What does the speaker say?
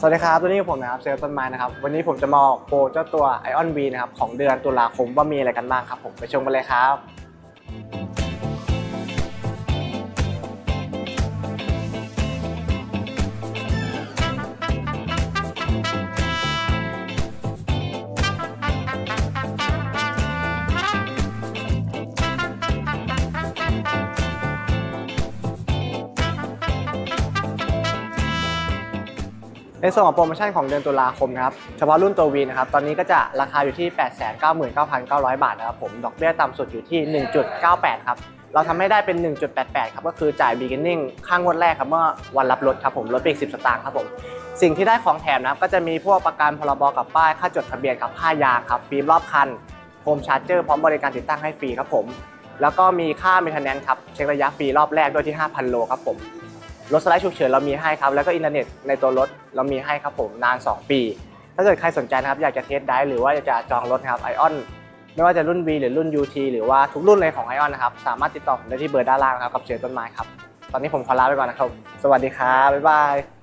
สวัสดีครับตัวนี้ผมนะครับเซลล์ต้นไม้นะครับ วันนี้ผมจะมาออกโปรเจ้าตัว i ออ V นะครับของเดือนตุลาคมว่ามีอะไรกันบ้างครับผมไปชมกันเลยครับ ในส่วนของโปรโมชั่นของเดือนตุลาคมนะครับเฉพาะรุ่นตัว V นะครับตอนนี้ก็จะราคาอยู่ที่ 899,900 บาทนะครับผมดอกเบี้ยต่ำสุดอยู่ที่ 1.98 ครับเราทำให้ได้เป็น 1.88 ครับ ก็คือจ่าย beginning ค่างวดแรกครับ เมื่อวันรับรถครับผมลดไปอีก10 สตางค์ครับผม สิ่งที่ได้ของแถมนะครับ ก็จะมีพวกประกันพรบกับป้าย ค่าจดทะเบียนครับค่ายาครับ ฟิล์มรอบคัน โฮมชาร์จเจอร์พร้อมบริการติดตั้งให้ฟรีครับผม แล้วก็มีค่า maintenance ครับ เช็คระยะฟรีรอบแรกด้วยที่ 5,000 โลครับผม รถสไลด์ฉุกเฉินเรามีให้ครับ แล้วก็อินเทอร์เน็ตในตัวรถเรามีให้ครับผมนาน 2 ปี ถ้าเกิดใครสนใจนะครับอยากจะเทสได้หรือว่าอยากจะจองรถนะครับไอออนไม่ว่าจะรุ่น V หรือรุ่น UT หรือว่าทุกรุ่นเลยของไอออนนะครับ สามารถติดต่อผมได้ที่เบอร์ด้านล่างนะครับกับเชิญต้นไม้ครับ ตอนนี้ผมขอลาไปก่อนนะครับ สวัสดีครับ บ๊ายบาย